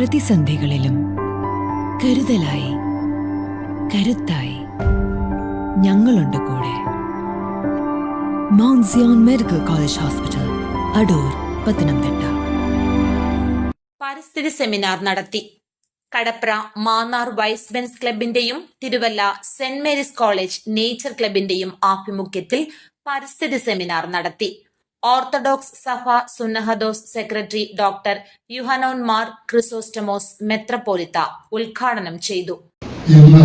പ്രതിസന്ധികളിലും കരുതലായി കരുത്തായി ഞങ്ങളുണ്ട് കൂടെ. Mount Zion medical college hospital Adoor Pathanamthitta. പരിസ്ഥിതി സെമിനാർ നടത്തി. Kadapra Mannar Y's Men's ക്ലബിന്റെയും Thiruvalla saint Mary's college nature ക്ലബിന്റെയും ആഭിമുഖ്യത്തിൽ പരിസ്ഥിതി സെമിനാർ നടത്തി. ഓർത്തഡോക്സ് സഭ സുന്നഹദോസ് സെക്രട്ടറി ഡോക്ടർ യുഹനോൻ മാർ ക്രിസോസ്റ്റമോസ് മെത്രപ്പോലിത്ത ഉദ്ഘാടനം ചെയ്തു. ഇന്ന്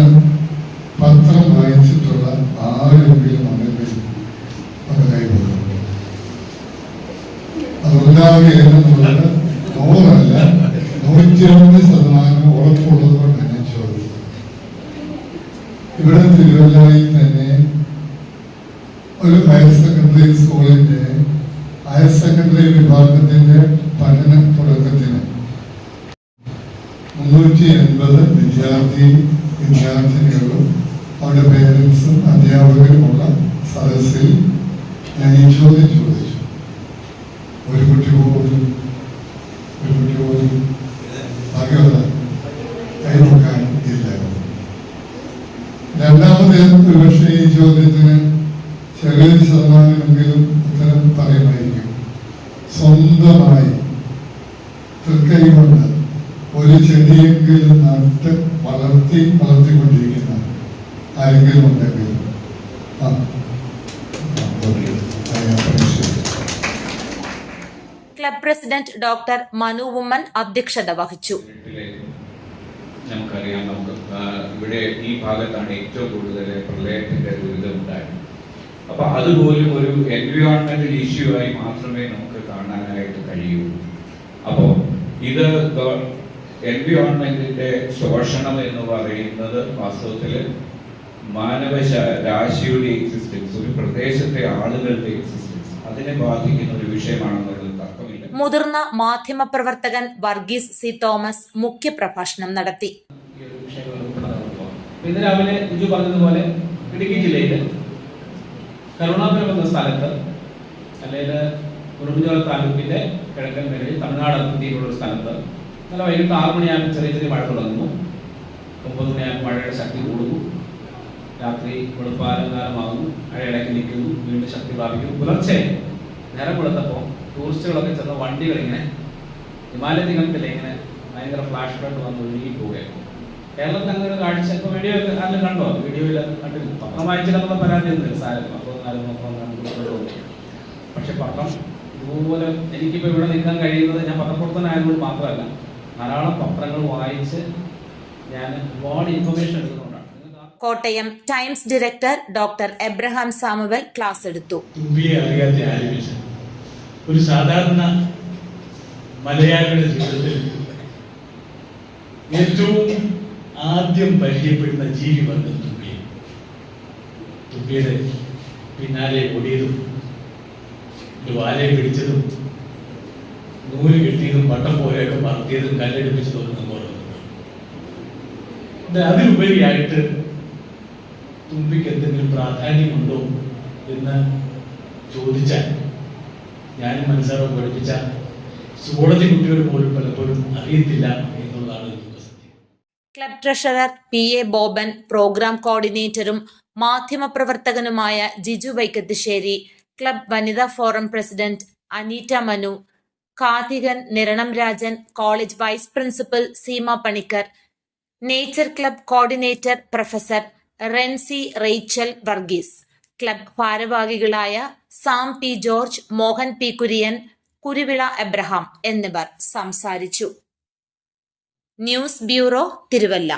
ഇവിടെ തിരുവല്ലായി തന്നെ ഒരു ഹയർ സെക്കൻഡറി സ്കൂളിന്റെ ഹയർ സെക്കൻഡറി വിഭാഗത്തിന്റെ പഠന തുടക്കത്തിന് മുന്നൂറ്റി എൺപത് വിദ്യാർത്ഥി വിദ്യാർത്ഥിനികളും അവരുടെ പേരൻസും അധ്യാപകരുമുള്ള സദസ്സിൽ ഞാൻ ഈ ചോദ്യം ചോദിച്ചു. ഒരു കുട്ടി പോലും ഒരു കുട്ടി പോലും ഭാഗ്യവത കൈവക്കാൻ രണ്ടാമത് ഒരുപക്ഷെ ഈ ചോദ്യത്തിന് ചെറിയൊരു ശതമാനമെങ്കിലും ഉത്തരം പറയുമായിരിക്കും. സ്വന്തമായി തൃക്കൈ കൊണ്ട് ഒരു ചെടിയെങ്കിലും നട്ട് വളർത്തി വളർത്തിക്കൊണ്ടിരിക്കുന്ന ആരെങ്കിലും ഉണ്ടെങ്കിൽ ആ. Club president doctor Manu Oommen അധ്യക്ഷത വഹിച്ചു. നമുക്കറിയാം നമുക്ക് ഇവിടെ ഈ ഭാഗത്താണ് ഏറ്റവും കൂടുതൽ പ്രളയത്തിന്റെ ദുരിതം ഉണ്ടായത്. അപ്പൊ അതുപോലും ഒരു എൻവയോൺമെന്റൽ ഇഷ്യൂ ആയി മാത്രമേ നമുക്ക് കാണാനായിട്ട് കഴിയൂ. അപ്പോ ഇത് എൻവയോൺമെന്റിന്റെ ശോഷണം എന്ന് പറയുന്നത് വാസ്തവത്തിൽ മാനവ രാശിയുടെ എക്സിസ്റ്റൻസ് ഒരു പ്രദേശത്തെ ആളുകളുടെ എക്സിസ്റ്റൻസ് അതിനെ ബാധിക്കുന്ന ഒരു വിഷയമാണെന്നുള്ളത് തർക്കമില്ല. മാധ്യമ പ്രവർത്തകൻ വർഗീസ് സി തോമസ് മുഖ്യപ്രഭാഷണം നടത്തി. ഇന്ന് രാവിലെ ഇജു പറഞ്ഞതുപോലെ ഇടുക്കി ജില്ലയിൽ കരുണാപുരം എന്ന സ്ഥലത്ത് അല്ലെങ്കിൽ ഉറുമ്പുചോല താലൂക്കിന്റെ കിഴക്കൻ മേഖലയിൽ തമിഴ്നാട് അതിർത്തിയിലുള്ള ഒരു സ്ഥലത്ത് നല്ല വൈകിട്ട് ആറ് മണിയാകുമ്പോൾ ചെറിയ ചെറിയ മഴ തുടങ്ങുന്നു. ഒമ്പത് മണിയാകുമ്പോൾ മഴയുടെ ശക്തി കൂടുന്നു. രാത്രി വെളുപ്പാലങ്കാലമാകുന്നു മഴ ഇടയ്ക്ക് നിൽക്കുന്നു. വീണ്ടും ശക്തി പ്രാപിക്കുന്നു. പുലർച്ചെ നേരം കൊടുത്തപ്പോൾ ടൂറിസ്റ്റുകളൊക്കെ ചെന്ന വണ്ടികൾ ഇങ്ങനെ ഹിമാലയ നിഗമത്തിലെ ഇങ്ങനെ ഭയങ്കര ഫ്ലാഷ് ഫ്ലഡ് വന്ന് ഒഴുകി പോവുകയാണ്. കേരളത്തിൽ അങ്ങനെ ഒരു കാഴ്ച ഇപ്പൊ വീഡിയോ ഒക്കെ കണ്ടോ? കണ്ടോ വീഡിയോയിൽ കണ്ടില്ല. പത്രം വായിച്ചില്ലെന്നുള്ള പരാതി ഉണ്ട്. സാരം നാലും കണ്ടു പക്ഷെ പത്രം ഇതുപോലെ എനിക്കിപ്പോ ഇവിടെ നിൽക്കാൻ കഴിയുന്നത് ഞാൻ പത്രപ്രവർത്തനായതുകൊണ്ട് മാത്രമല്ല ധാരാളം പത്രങ്ങൾ വായിച്ച് ഞാൻ ഒരുപാട് information എടുക്കുന്നുണ്ടാണ്. Kottayam times director doctor Abraham Samuel class എടുത്തു. ഒരു സാധാരണ മലയാളിയുടെ ജീവിതത്തിൽ ഏറ്റവും ആദ്യം പരിചയപ്പെടുന്ന ജീവി വർഗം തുമ്പി. തുമ്പിയുടെ പിന്നാലെ ഓടിയതും വാലയെ പിടിച്ചതും നൂൽ കിട്ടിയതും പട്ടം പോലെയൊക്കെ പറത്തിയതും കല്ലെടുപ്പിച്ചതും നമ്മൾ ഓർക്കുന്നുണ്ട് അതിലുപരിയായിട്ട് തുമ്പിക്ക് എന്തെങ്കിലും പ്രാധാന്യമുണ്ടോ എന്ന് ചോദിച്ചാൽ ഞാനും മനസ്സാറോ പഠിപ്പിച്ച സുവോളജി കുട്ടികൾ പോലും പലപ്പോഴും അറിയത്തില്ല club treasurer P A Boban programme കോർഡിനേറ്ററും മാധ്യമപ്രവർത്തകനുമായ ജിജു വൈക്കത്തുശ്ശേരി ക്ലബ് വനിതാ forum president Aneetta Manu Kathikan Niranam Rajan college vice principal Seema Panicker nature club coordinator professor Renzy Rachel Varghese club ഭാരവാഹികളായ സാം പി ജോർജ് മോഹൻ പി കുര്യൻ കുരുവിള എബ്രഹാം എന്നിവർ സംസാരിച്ചു. News bureau Thiruvalla